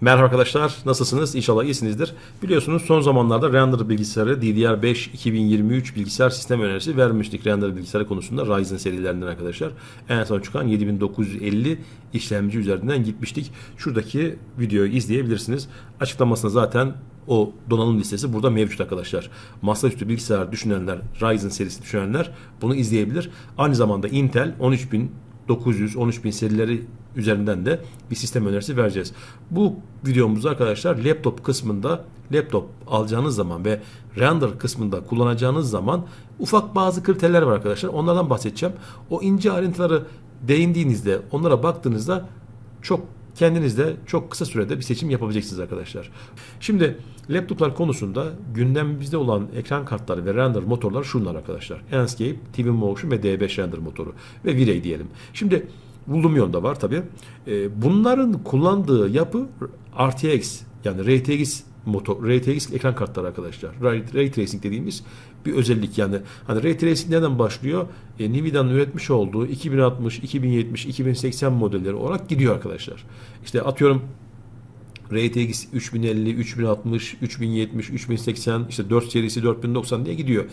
Merhaba arkadaşlar, nasılsınız? İnşallah iyisinizdir. Biliyorsunuz son zamanlarda Render bilgisayarı DDR5 2023 bilgisayar sistem önerisi vermiştik Render bilgisayarı konusunda Ryzen serilerinden arkadaşlar. En son çıkan 7950 işlemci üzerinden gitmiştik. Şuradaki videoyu izleyebilirsiniz. Açıklamasında zaten o donanım listesi burada mevcut arkadaşlar. Masaüstü bilgisayar düşünenler, Ryzen serisi düşünenler bunu izleyebilir. Aynı zamanda Intel 13000 900, 13000 serileri üzerinden de bir sistem önerisi vereceğiz. Bu videomuzda arkadaşlar laptop kısmında laptop alacağınız zaman ve render kısmında kullanacağınız zaman ufak bazı kriterler var arkadaşlar. Onlardan bahsedeceğim. O ince ayrıntıları değindiğinizde, onlara baktığınızda çok kendinizde çok kısa sürede bir seçim yapabileceksiniz arkadaşlar. Şimdi laptoplar konusunda gündemimizde olan ekran kartları ve render motorlar şunlar arkadaşlar. Enscape, Twinmotion ve D5 render motoru ve V-Ray diyelim. Şimdi Lumion da var tabi. Bunların kullandığı yapı RTX yani RTX motor, RTX ekran kartları arkadaşlar. Ray Tracing dediğimiz bir özellik yani. Hani Ray Tracing nereden başlıyor? E, Nvidia'nın üretmiş olduğu 2060, 2070, 2080 modelleri olarak gidiyor arkadaşlar. İşte atıyorum RTX 3050, 3060, 3070, 3080, işte 4 serisi 4090 diye gidiyor.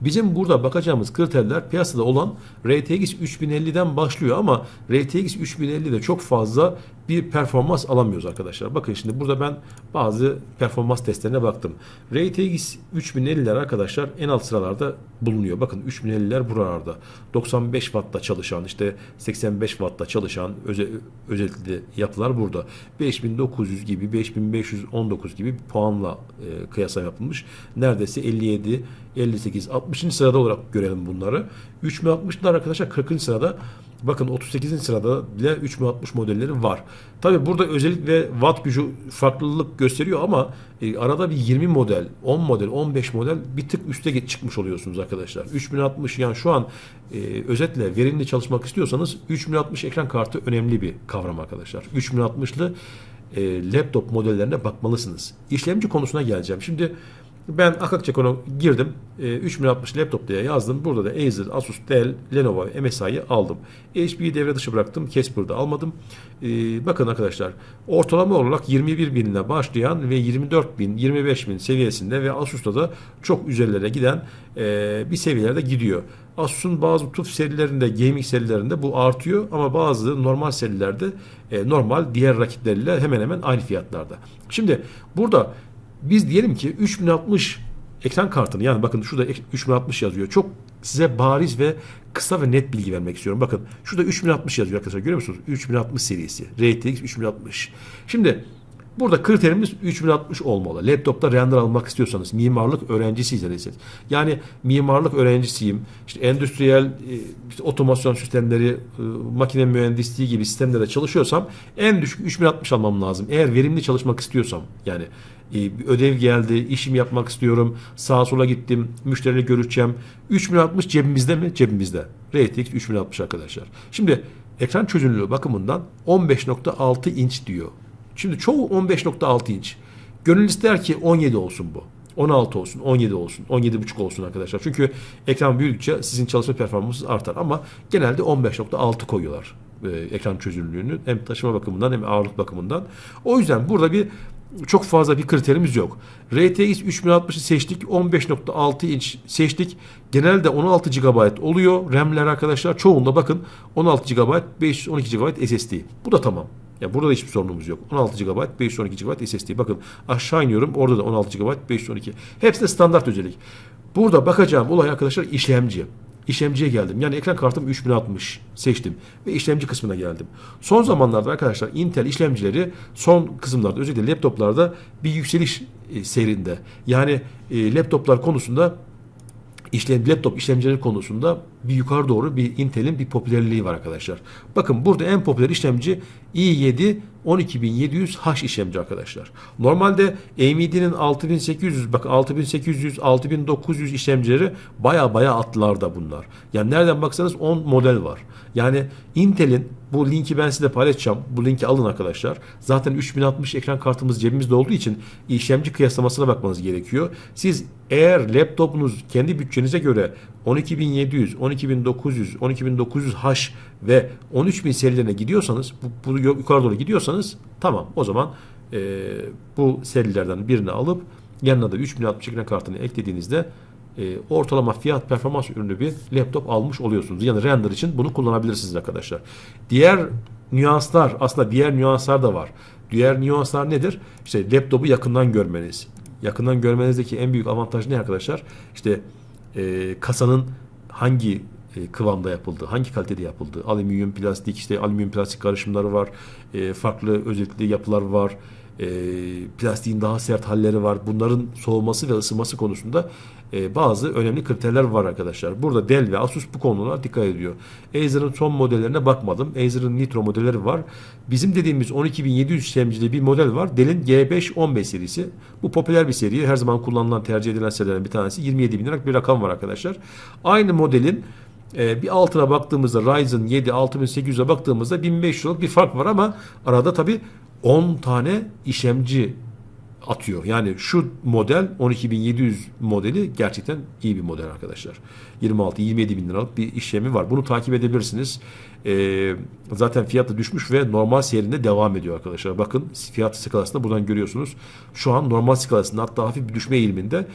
Bizim burada bakacağımız kriterler piyasada olan RTX 3050'den başlıyor ama RTX 3050'de çok fazla bir performans alamıyoruz arkadaşlar. Bakın şimdi burada ben bazı performans testlerine baktım. RTX 3050'ler arkadaşlar en alt sıralarda bulunuyor. Bakın 3050'ler buralarda. 95 Watt'ta çalışan işte 85 Watt'ta çalışan özel, özellikle yapılar burada. 5900 gibi 5519 gibi bir puanla e, kıyasla yapılmış. Neredeyse 57 58 60. sırada olarak görelim bunları. 3060'lar arkadaşlar 40. sırada Bakın 38. sırada bile 3060 modelleri var. Tabi burada özellik ve watt gücü farklılık gösteriyor ama e, arada bir 20 model, 10 model, 15 model bir tık üste çıkmış oluyorsunuz arkadaşlar. 3060 yani şu an e, özetle verimli çalışmak istiyorsanız 3060 ekran kartı önemli bir kavram arkadaşlar. 3060'lı e, laptop modellerine bakmalısınız. İşlemci konusuna geleceğim. Şimdi ben Akakçekon'a girdim. E, 3060 laptop diye yazdım. Burada da Acer, Asus, Dell, Lenovo ve MSI'yi aldım. HP'yi devre dışı bıraktım. Casper'da almadım. E, bakın arkadaşlar ortalama olarak 21 binle başlayan ve 24 bin, 25 bin seviyesinde ve Asus'ta da çok üzerlere giden e, bir seviyelerde gidiyor. Asus'un bazı TUF serilerinde, gaming serilerinde bu artıyor ama bazı normal serilerde e, normal diğer rakipleriyle hemen hemen aynı fiyatlarda. Şimdi burada biz diyelim ki 3060 ekran kartını yani bakın şurada 3060 yazıyor. Çok size bariz ve kısa ve net bilgi vermek istiyorum. Bakın şurada 3060 yazıyor arkadaşlar görüyor musunuz? 3060 serisi. RTX 3060. Şimdi burada kriterimiz 3060 olmalı. Laptopta render almak istiyorsanız mimarlık öğrencisiyseniz yani mimarlık öğrencisiyim. İşte endüstriyel e, işte otomasyon sistemleri, e, makine mühendisliği gibi sistemlerde çalışıyorsam en düşük 3060 almam lazım. Eğer verimli çalışmak istiyorsam yani e, ödev geldi, işim yapmak istiyorum, sağa sola gittim, müşteriyle görüşeceğim. 3060 cebimizde mi? Cebimizde. RTX 3060 arkadaşlar. Şimdi ekran çözünürlüğü bakımından 15.6 inç diyor. Şimdi çoğu 15.6 inç. Gönül ister ki 17 olsun bu. 16 olsun, 17 olsun, 17.5 olsun arkadaşlar. Çünkü ekran büyüdükçe sizin çalışma performansınız artar ama genelde 15.6 koyuyorlar e, ekran çözünürlüğünü hem taşıma bakımından hem ağırlık bakımından. O yüzden burada bir çok fazla bir kriterimiz yok. RTX 3060'ı seçtik. 15.6 inç seçtik. Genelde 16 GB oluyor. RAM'ler arkadaşlar çoğunda bakın 16 GB, 512 GB SSD. Bu da tamam. Ya burada da hiçbir sorunumuz yok. 16 GB, 512 GB SSD. Bakın aşağı iniyorum. Orada da 16 GB, 512. Hepsi de standart özellik. Burada bakacağım olay arkadaşlar işlemci işlemciye geldim. Yani ekran kartım 3060 seçtim ve işlemci kısmına geldim. Son zamanlarda arkadaşlar Intel işlemcileri son kısımlarda özellikle laptoplarda bir yükseliş e, seyrinde. Yani e, laptoplar konusunda işlem, laptop işlemcileri konusunda bir yukarı doğru bir Intel'in bir popülerliği var arkadaşlar. Bakın burada en popüler işlemci i7 12700H işlemci arkadaşlar. Normalde AMD'nin 6800 bak 6800 6900 işlemcileri baya baya attılarda bunlar. Yani nereden baksanız 10 model var. Yani Intel'in bu linki ben size paylaşacağım. Bu linki alın arkadaşlar. Zaten 3060 ekran kartımız cebimizde olduğu için işlemci kıyaslamasına bakmanız gerekiyor. Siz eğer laptopunuz kendi bütçenize göre 12700, 12900, 12900H ve 13000 serilerine gidiyorsanız, bu, bu yukarı doğru gidiyorsanız tamam o zaman e, bu serilerden birini alıp yanına da 3060 ekran kartını eklediğinizde e, ortalama fiyat performans ürünü bir laptop almış oluyorsunuz. Yani render için bunu kullanabilirsiniz arkadaşlar. Diğer nüanslar aslında diğer nüanslar da var. Diğer nüanslar nedir? İşte laptopu yakından görmeniz. Yakından görmenizdeki en büyük avantaj ne arkadaşlar? İşte e, kasanın hangi kıvamda yapıldı, hangi kalitede yapıldı, alüminyum, plastik, işte alüminyum plastik karışımları var, e, farklı özellikli yapılar var, e, plastiğin daha sert halleri var. Bunların soğuması ve ısınması konusunda e, bazı önemli kriterler var arkadaşlar. Burada Dell ve Asus bu konulara dikkat ediyor. Acer'ın son modellerine bakmadım. Acer'ın Nitro modelleri var. Bizim dediğimiz 12700 işlemcili bir model var. Dell'in G5-15 serisi. Bu popüler bir seri. Her zaman kullanılan, tercih edilen serilerden bir tanesi. 27 bin liralık bir rakam var arkadaşlar. Aynı modelin e, bir altına baktığımızda Ryzen 7 6800'e baktığımızda 1500 liralık bir fark var ama arada tabi 10 tane işlemci atıyor. Yani şu model 12700 modeli gerçekten iyi bir model arkadaşlar. 26-27 bin liralık bir işlemi var. Bunu takip edebilirsiniz. Ee, zaten fiyatı düşmüş ve normal seyrinde devam ediyor arkadaşlar. Bakın fiyat skalasında buradan görüyorsunuz. Şu an normal skalasında hatta hafif bir düşme eğiliminde.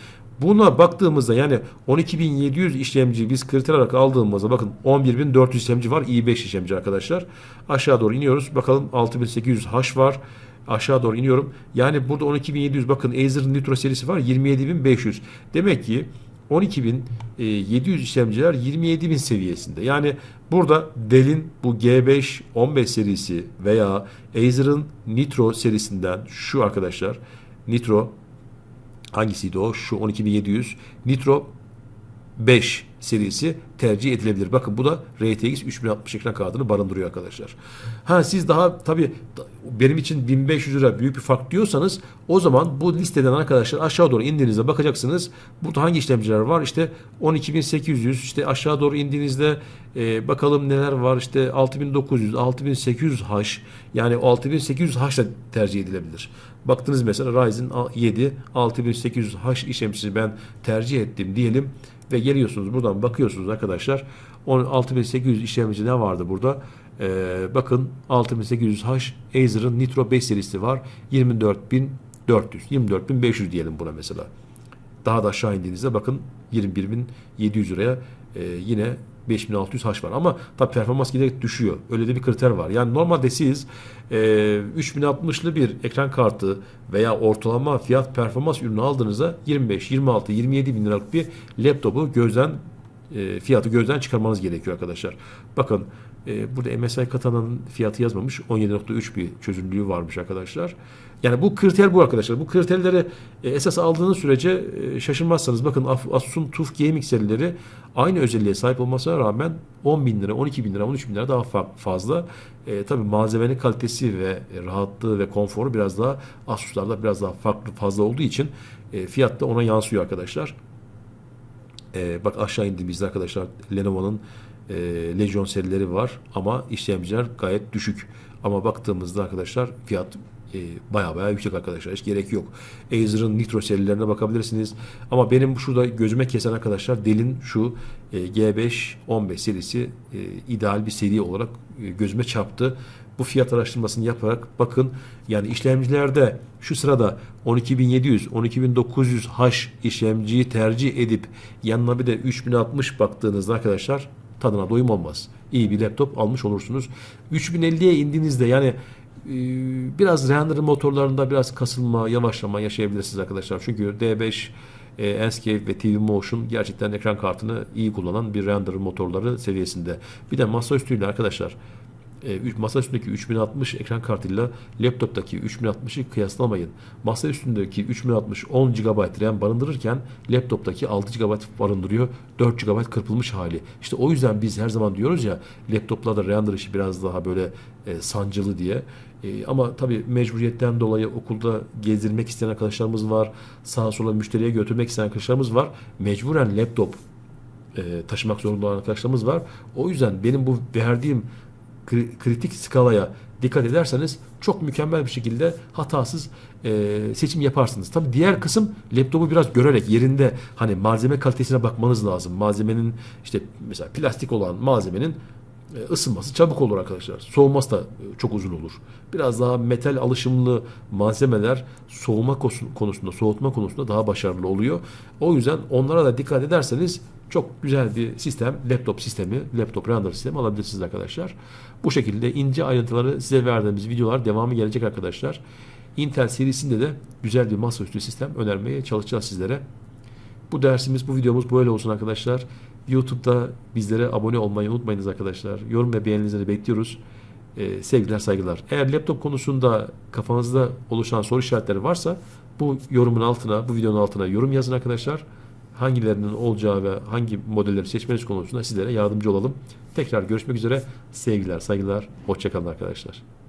Buna baktığımızda yani 12.700 işlemci biz kriter olarak aldığımızda bakın 11.400 işlemci var. i5 işlemci arkadaşlar. Aşağı doğru iniyoruz. Bakalım 6.800H var. Aşağı doğru iniyorum. Yani burada 12.700 bakın Acer'ın Nitro serisi var 27.500. Demek ki 12.700 işlemciler 27.000 seviyesinde. Yani burada Dell'in bu G5 15 serisi veya Acer'ın Nitro serisinden şu arkadaşlar Nitro hangisiydi o? Şu 12700 Nitro 5 serisi tercih edilebilir. Bakın bu da RTX 3060 ekran kartını barındırıyor arkadaşlar. Ha siz daha tabi benim için 1500 lira büyük bir fark diyorsanız o zaman bu listeden arkadaşlar aşağı doğru indiğinizde bakacaksınız. Burada hangi işlemciler var? İşte 12800 işte aşağı doğru indiğinizde e, bakalım neler var? İşte 6900, 6800H yani 6800H da tercih edilebilir. Baktınız mesela Ryzen 7 6800H işlemcisi ben tercih ettim diyelim ve geliyorsunuz buradan bakıyorsunuz arkadaşlar. 6800 işlemci ne vardı burada? Ee, bakın 6800H Acer'ın Nitro 5 serisi var. 24400 24500 diyelim buna mesela. Daha da aşağı indiğinizde bakın 21700 liraya e, yine 5600 H var. Ama tabi performans giderek düşüyor. Öyle de bir kriter var. Yani normalde siz e, 3060'lı bir ekran kartı veya ortalama fiyat performans ürünü aldığınızda 25, 26, 27 bin liralık bir laptopu gözden e, fiyatı gözden çıkarmanız gerekiyor arkadaşlar. Bakın e, burada MSI Katana'nın fiyatı yazmamış. 17.3 bir çözünürlüğü varmış arkadaşlar. Yani bu kriter bu arkadaşlar. Bu kriterleri e, esas aldığınız sürece e, şaşırmazsanız bakın Asus'un TUF Gaming serileri aynı özelliğe sahip olmasına rağmen 10 bin lira, 12 bin lira, 13 bin lira daha fa- fazla. E, tabii malzemenin kalitesi ve rahatlığı ve konforu biraz daha Asus'larda biraz daha farklı fazla olduğu için e, fiyat da ona yansıyor arkadaşlar. E, bak aşağı indiğimizde arkadaşlar Lenovo'nun e, Legion serileri var ama işlemciler gayet düşük. Ama baktığımızda arkadaşlar fiyat baya baya yüksek arkadaşlar. Hiç gerek yok. Acer'ın Nitro serilerine bakabilirsiniz. Ama benim şurada gözüme kesen arkadaşlar Dell'in şu e, G5 15 serisi e, ideal bir seri olarak e, gözüme çarptı. Bu fiyat araştırmasını yaparak bakın yani işlemcilerde şu sırada 12700 12900H işlemciyi tercih edip yanına bir de 3060 baktığınızda arkadaşlar tadına doyum olmaz. İyi bir laptop almış olursunuz. 3050'ye indiğinizde yani biraz render motorlarında biraz kasılma, yavaşlama yaşayabilirsiniz arkadaşlar. Çünkü D5 e, Enscape ve TV Motion gerçekten ekran kartını iyi kullanan bir render motorları seviyesinde. Bir de masaüstüyle arkadaşlar masa üstündeki 3060 ekran kartıyla laptoptaki 3060'ı kıyaslamayın. Masa üstündeki 3060 10 GB RAM barındırırken laptoptaki 6 GB barındırıyor. 4 GB kırpılmış hali. İşte o yüzden biz her zaman diyoruz ya laptoplarda render işi biraz daha böyle e, sancılı diye. E, ama tabii mecburiyetten dolayı okulda gezdirmek isteyen arkadaşlarımız var. Sağa sola müşteriye götürmek isteyen arkadaşlarımız var. Mecburen laptop e, taşımak zorunda olan arkadaşlarımız var. O yüzden benim bu verdiğim kritik skalaya dikkat ederseniz çok mükemmel bir şekilde hatasız e, seçim yaparsınız. Tabi diğer kısım laptopu biraz görerek yerinde hani malzeme kalitesine bakmanız lazım. Malzemenin işte mesela plastik olan malzemenin ısınması çabuk olur arkadaşlar. Soğuması da e, çok uzun olur. Biraz daha metal alışımlı malzemeler soğuma konusunda, soğutma konusunda daha başarılı oluyor. O yüzden onlara da dikkat ederseniz çok güzel bir sistem, laptop sistemi, laptop render sistemi alabilirsiniz arkadaşlar. Bu şekilde ince ayrıntıları size verdiğimiz videolar devamı gelecek arkadaşlar. Intel serisinde de güzel bir masaüstü sistem önermeye çalışacağız sizlere. Bu dersimiz, bu videomuz böyle olsun arkadaşlar. YouTube'da bizlere abone olmayı unutmayınız arkadaşlar. Yorum ve beğenilerinizi bekliyoruz. Ee, sevgiler, saygılar. Eğer laptop konusunda kafanızda oluşan soru işaretleri varsa bu yorumun altına, bu videonun altına yorum yazın arkadaşlar. Hangilerinin olacağı ve hangi modelleri seçmeniz konusunda sizlere yardımcı olalım. Tekrar görüşmek üzere. Sevgiler, saygılar. Hoşçakalın arkadaşlar.